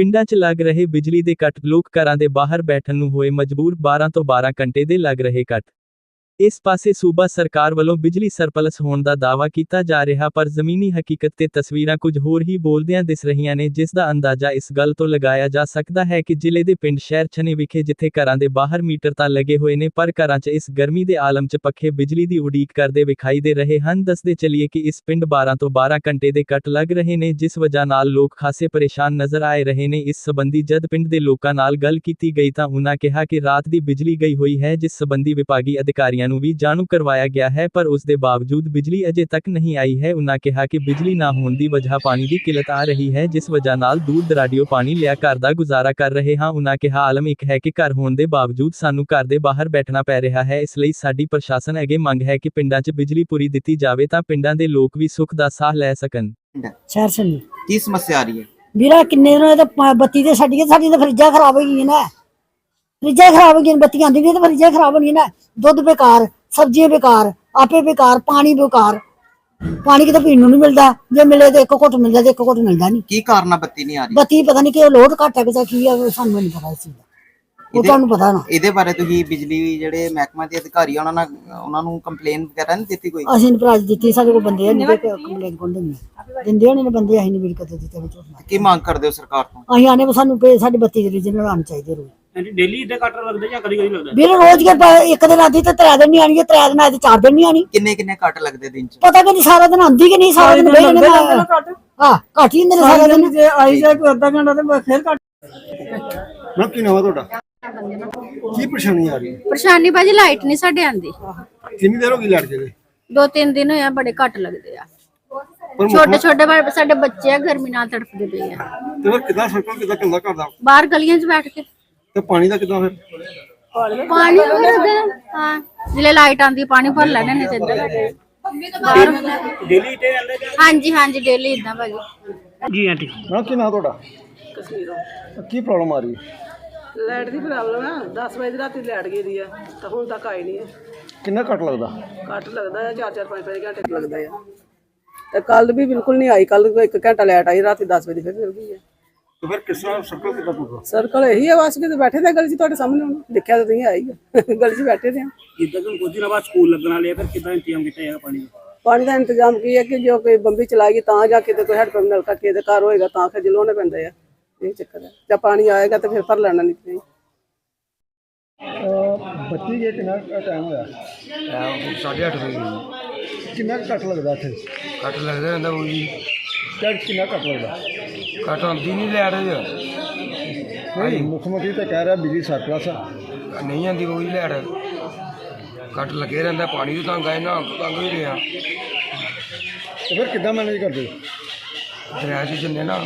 ਪਿੰਡਾਂ 'ਚ ਲੱਗ ਰਹੇ ਬਿਜਲੀ ਦੇ ਕੱਟ, ਲੋਕ ਘਰਾਂ ਦੇ ਬਾਹਰ ਬੈਠਣ ਨੂੰ ਹੋਏ ਮਜਬੂਰ 12 ਤੋਂ 12 ਘੰਟੇ ਦੇ ਲੱਗ ਰਹੇ ਕੱਟ। ਇਸ ਪਾਸੇ ਸੂਬਾ ਸਰਕਾਰ ਵੱਲੋਂ ਬਿਜਲੀ ਸਰਪਲਸ ਹੋਣ ਦਾ ਦਾਅਵਾ ਕੀਤਾ ਜਾ ਰਿਹਾ, ਪਰ ਜ਼ਮੀਨੀ ਹਕੀਕਤ ਤੇ ਤਸਵੀਰਾਂ ਕੁਝ ਹੋਰ ਹੀ ਬੋਲਦਿਆਂ ਦਿਸ ਰਹੀਆਂ ਨੇ, ਜਿਸ ਦਾ ਅੰਦਾਜ਼ਾ ਇਸ ਗੱਲ ਤੋਂ ਲਗਾਇਆ ਜਾ ਸਕਦਾ ਹੈ ਕਿ ਜ਼ਿਲ੍ਹੇ ਦੇ ਪਿੰਡ ਸ਼ਹਿਰ ਛਨੇ ਵਿਖੇ ਜਿੱਥੇ ਘਰਾਂ ਦੇ ਬਾਹਰ ਮੀਟਰ ਤਾਂ ਲੱਗੇ ਹੋਏ ਨੇ, ਪਰ ਘਰਾਂ 'ਚ ਇਸ ਗਰਮੀ ਦੇ ਆਲਮ 'ਚ ਪੱਖੇ ਬਿਜਲੀ ਦੀ ਉਡੀਕ ਕਰਦੇ ਵਿਖਾਈ ਦੇ ਰਹੇ ਹਨ। ਦੱਸਦੇ ਚੱਲੀਏ ਕਿ ਇਸ ਪਿੰਡ 12 ਤੋਂ 12 ਘੰਟੇ ਦੇ ਕੱਟ ਲੱਗ ਰਹੇ ਨੇ, ਜਿਸ ਵਜ੍ਹਾ ਨਾਲ ਲੋਕ ਖਾਸੇ ਪਰੇਸ਼ਾਨ ਨਜ਼ਰ ਆਏ ਰਹੇ ਨੇ। ਇਸ ਸਬੰਧੀ ਜਦ ਪਿੰਡ ਦੇ ਲੋਕਾਂ ਨਾਲ ਗੱਲ ਕੀਤੀ ਗਈ ਤਾਂ ਉਨ੍ਹਾਂ ਕਿਹਾ ਕਿ ਰਾਤ ਦੀ ਬਿਜਲੀ ਗਈ ਹੋਈ ਹੈ, ਜਿਸ ਸਬੰਧੀ ਵਿਭਾਗੀ ਅਧਿਕਾਰੀਆਂ ਨੂੰ ਵੀ ਜਾਣੂ ਕਰਵਾਇਆ ਗਿਆ ਹੈ ਪਰ ਉਸ ਦੇ ਬਾਵਜੂਦ ਬਿਜਲੀ ਅਜੇ ਤੱਕ ਨਹੀਂ ਆਈ ਹੈ। ਉਨ੍ਹਾਂ ਕਿਹਾ ਕਿ ਬਿਜਲੀ ਨਾ ਹੋਣ ਦੀ ਵਜ੍ਹਾ ਪਾਣੀ ਦੀ ਕਿੱਲਤ ਆ ਰਹੀ ਹੈ ਜਿਸ ਵਜ੍ਹਾ ਨਾਲ ਦੂਰ ਦਰਾਡਿਓ ਪਾਣੀ ਲਿਆ ਘਰ ਦਾ ਗੁਜ਼ਾਰਾ ਕਰ ਰਹੇ ਹਾਂ। ਉਨ੍ਹਾਂ ਕਿਹਾ ਆਲਮ ਇੱਕ ਹੈ ਕਿ ਘਰ ਹੋਣ ਦੇ ਬਾਵਜੂਦ ਸਾਨੂੰ ਘਰ ਦੇ ਬਾਹਰ ਬੈਠਣਾ ਪੈ ਰਿਹਾ ਹੈ ਇਸ ਲਈ ਸਾਡੀ ਪ੍ਰਸ਼ਾਸਨ ਅੱਗੇ ਮੰਗ ਹੈ ਕਿ ਪਿੰਡਾਂ 'ਚ ਬਿਜਲੀ ਪੂਰੀ ਦਿੱਤੀ ਜਾਵੇ ਤਾਂ ਪਿੰਡਾਂ ਦੇ ਲੋਕ ਵੀ ਸੁੱਖ ਦਾ ਸਾਹ ਲੈ ਸਕਣ। ਸੰਨੀ ਕੀ ਸਮੱਸਿਆ ਆ ਰਹੀ ਹੈ? ਵੀਰਾ ਕਿੰਨੇ ਦਿਨ ਹੋਏ ਤੇ ਬੱਤੀ ਤੇ ਛੱਡੀ ਸਾਡੀ ਤਾਂ ਫਰਿੱਜਾਂ ਖਰਾਬ ਹੋ ਗਈਆਂ ਨੇ। ਫਰਿੱਜਾਂ ਖਰਾਬ ਹੋ ਗਈਆਂ ਬੱਤੀਆਂ ਆਂਦੀ ਨਹੀਂ ਤੇ ਫਰਿੱਜਾਂ ਖਰਾਬ ਹੋ ਗਈਆਂ ਨੇ। ਦੁੱਧ ਬੇਕਾਰ ਸਬਜ਼ੀਆਂ ਬੇਕਾਰ ਆਪੇ ਬੇਕਾਰ ਪਾਣੀ ਬੇਕਾਰ। ਪਾਣੀ ਕਿਤੇ ਪੀਣ ਨੂੰ ਨਹੀਂ ਮਿਲਦਾ ਜੇ ਮਿਲੇ ਤੇ ਇੱਕ ਘੁੱਟ ਮਿਲਦਾ ਤੇ ਇੱਕ ਘੁੱਟ ਮਿਲਦਾ ਨਹੀਂ ਕੀ ਕਾਰਨ ਆ ਬੱਤੀ ਨਹੀਂ ਆ ਰਹੀ? ਬੱਤੀ ਪਤਾ ਨਹੀਂ ਕਿ ਉਹ ਲੋਡ ਘੱਟ ਹੈ ਕਿ ਜਾਂ ਕੀ ਉਹ ਸਾਨੂੰ ਨਹੀਂ ਪਤਾ ਇਸ ਚੀਜ਼ ਦਾ। ਉਹ ਇਹਦੇ- ਤੁਹਾਨੂੰ ਪਤਾ ਨਾ। ਇਹਦੇ ਬਾਰੇ ਤੁਸੀਂ ਬਿਜਲੀ ਜਿਹੜੇ ਮਹਿਕਮਾ ਦੇ ਅਧਿਕਾਰੀ ਆ ਉਹਨਾਂ ਨਾਲ ਉਹਨਾਂ ਨੂੰ ਕੰਪਲੇਨ ਵਗੈਰਾ ਨਹੀਂ ਦਿੱਤੀ ਕੋਈ? ਅਸੀਂ ਨਹੀਂ ਦਿੱਤੀ ਸਾਡੇ ਕੋਲ ਬੰਦੇ ਨਹੀਂ ਕਿ ਕੰਪਲੇਨ ਕੋਲ ਦਿੰਦੇ? ਦਿੰਦੇ ਹੋਣੇ ਨੇ ਬੰਦੇ ਅਸੀਂ ਨਹੀਂ ਵੀ ਕਦੇ ਦਿੱਤੇ ਵਿੱਚ ਕੀ ਮੰਗ ਕਰਦੇ ਹੋ ਸਰਕਾਰ ਤੋਂ? ਅਸੀਂ ਆਨੇ ਵੀ ਸਾਨੂੰ ਪੇ ਸਾਡੀ ਬੱਤੀ ਦੇ ਰੀਜਨਲ ਆਉਣੀ ਚਾਹੀਦੀ ਰੋਜ਼। ਹਾਂਜੀ ਡੇਲੀ ਇਦਾਂ ਕੱਟ ਲੱਗਦਾ ਜਾਂ ਕਦੀ ਕਦੀ ਲੱਗਦਾ? ਵੀਰ ਰੋਜ਼ ਕੇ ਪ- ਇੱਕ ਦਿਨ ਆਦੀ ਤੇ ਤਰੇ ਦਿਨ ਨਹੀਂ ਆਣੀ ਤਰੇ ਦਿਨ ਆਦੀ ਚਾਰ ਦਿਨ ਨਹੀਂ ਆਣੀ ਕਿੰਨੇ ਕਿੰਨੇ ਕੱਟ ਲੱਗਦੇ ਦਿਨ ਚ? ਪਤਾ ਕਿ ਨਹੀਂ ਸਾਰਾ ਦਿਨ ਆਂਦੀ ਕਿ ਨਹੀਂ ਸਾਰਾ ਦਿਨ ਬਹਿ ਜਾਂਦੇ ਹਾਂ ਘੱਟ ਹੀ ਹੁੰਦੇ ਨੇ ਸਾਰਾ ਦਿਨ। ਜੇ ਆਈ ਜਾਏ ਕੋਈ ਅੱਧਾ ਘੰਟਾ ਤੇ ਫਿਰ ਕੱਟ ਮੈਂ ਕੀ ਨਾਮ ਆ ਤੁਹਾਡਾ? ਕੀ ਪਰੇਸ਼ਾਨੀ ਆ ਰਹੀ? ਹੈ ਪਰੇਸ਼ਾਨੀ ਬਾਜੀ ਲਾਈਟ ਨਹੀਂ ਸਾਡੇ ਆਂਦੀ ਕਿੰਨੀ ਦੇਰ ਹੋ ਗਈ ਲੜ ਜੇ ਦੋ ਤਿੰਨ ਦਿਨ ਹੋਇਆ ਬੜੇ ਘੱਟ ਲੱਗਦੇ ਆ। ਪਰ ਛੋਟੇ ਛੋਟੇ ਬਾ- ਸਾਡੇ ਬੱਚੇ ਆ ਗਰਮੀ ਨਾਲ ਤੜਫਦੇ ਪਏ ਆ। ਤੇ ਫਿਰ ਕਿਦਾਂ ਸਰਕਲ ਕਿਦਾਂ ਕਿੰਨਾ ਕਰਦਾ? ਬਾਹਰ ਗਲੀਆਂ 'ਚ ਬੈਠ ਕੇ। ਤੇ ਪਾਣੀ ਦਾ ਕਿਦਾਂ ਫਿਰ? ਪਾਣੀ ਭਰਦੇ ਆ। ਹਾਂ ਜਿਲੇ ਲਾਈਟ ਆਂਦੀ ਪਾਣੀ ਭਰ ਲੈਣੇ ਨੇ ਜਿੱਦਾਂ ਡੇਲੀ ਤੇ ਰਹਿੰਦੇ ਜਾਂ? ਹਾਂਜੀ ਹਾਂਜੀ ਡੇਲੀ ਇਦਾਂ ਭਾਜੀ। ਜੀ ਆਂਟੀ। ਮੈਂ ਕੀ ਨਾਮ ਤੁਹਾਡਾ? ਕੀ ਪ੍ਰੋਬਲਮ ਆ ਰਹੀ? ਹੈ ਲਾਈਟ ਦੀ ਪ੍ਰੋਬਲਮ ਆ। 10 ਵਜੇ ਦੀ ਰਾਤੀ ਲਾਈਟ ਗਈ ਦੀ ਆ ਤਾਂ ਹੁਣ ਤੱਕ ਆਈ ਨਹੀਂ ਹੈ ਕਿੰਨਾ ਕੱਟ ਲੱਗਦਾ? ਕੱਟ ਲੱਗਦਾ ਹੈ 4-4 5-5 ਘੰਟੇ ਲੱਗਦਾ ਆ। ਤੇ ਕੱਲ ਵੀ ਬਿਲਕੁਲ ਨਹੀਂ ਆਈ। ਕੱਲ ਇੱਕ ਘੰਟਾ ਲਾਈਟ ਆਈ ਰਾਤੀ 10 ਵਜੇ ਫਿਰ ਚਲ ਗਈ ਹੈ ਸਰਕਲ ਇਹੀ ਹੈ ਬਸ ਕਿ ਬੈਠੇ ਤੇ ਗਲੀ ਤੁਹਾਡੇ ਸਾਹਮਣੇ ਹੁਣ। ਦੇਖਿਆ ਤਾਂ ਤੁਸੀਂ ਆਈ ਗਲੀ 'ਚ ਬੈਠੇ ਤੇ ਆ। ਜਿੱਦਾਂ ਕਿ ਕੁਝ ਦਿਨਾਂ ਬਾਅਦ ਸਕੂਲ ਲੱਗਣ ਵਾਲੇ ਆ ਫਿਰ ਕਿਦਾਂ ਇੰਤਜ਼ਾਮ ਕੀਤਾ ਜਾਏਗਾ ਪਾਣੀ ਦਾ? ਪਾਣੀ ਦਾ ਇੰਤਜ਼ਾਮ ਕੀ ਹੈ ਕਿ ਜੋ ਕੋਈ ਬੰਬੀ ਚਲਾਏਗੀ ਤਾਂ ਜਾ ਕੇ ਤੇ ਕੋਈ ਹੈਡਪੰਪ ਨਲਕਾ ਕਿਸੇ ਦੇ ਘਰ ਹੋਏਗਾ ਤਾਂ ਫਿਰ ਜਲੋਣੇ ਪੈਂਦੇ ਆ। ਇਹ ਚੱਕਰ ਹੈ। ਜਾਂ ਪਾਣੀ ਆਏਗਾ ਤੇ ਫਿਰ ਭਰ ਲੈਣਾ ਨਹੀਂ ਤੇ ਬੱਤੀ ਜੇ ਕਿੰਨਾ ਟਾਈਮ ਹੋਇਆ? ਸਾਢੇ ਅੱਠ ਵਜੇ। ਗਈ ਕਿੰਨਾ ਕੁ ਕੱਟ ਲੱਗਦਾ ਇੱਥੇ? ਕੱਟ ਲੱਗਦਾ ਰਹਿੰਦਾ ਉਹ ਜੀ ਕਿੰਨਾ ਕਿੰਨਾ ਕੱਟ ਲੱਗਦਾ? ਕੱਟ ਆਉਂਦੀ ਨਹੀਂ ਲੈਟ ਨਹੀਂ ਮੁੱਖ ਮੰਤਰੀ ਤਾਂ ਕਹਿ ਰਿਹਾ ਬਿਜਲੀ ਸਰਪਲਸ ਆ। ਨਹੀਂ ਆਉਂਦੀ ਉਹ ਹੀ ਲੈਟ। ਕੱਟ ਲੱਗੇ ਰਹਿੰਦਾ ਪਾਣੀ ਵੀ ਤੰਗ ਆਏ ਨਾ ਤੰਗ ਵੀ ਰਿਹਾ। ਤੇ ਫਿਰ ਕਿੱਦਾਂ ਮੈਨੇਜ ਕਰਦੇ ਦਰਿਆ 'ਚ ਜੰਨੇ ਨਾ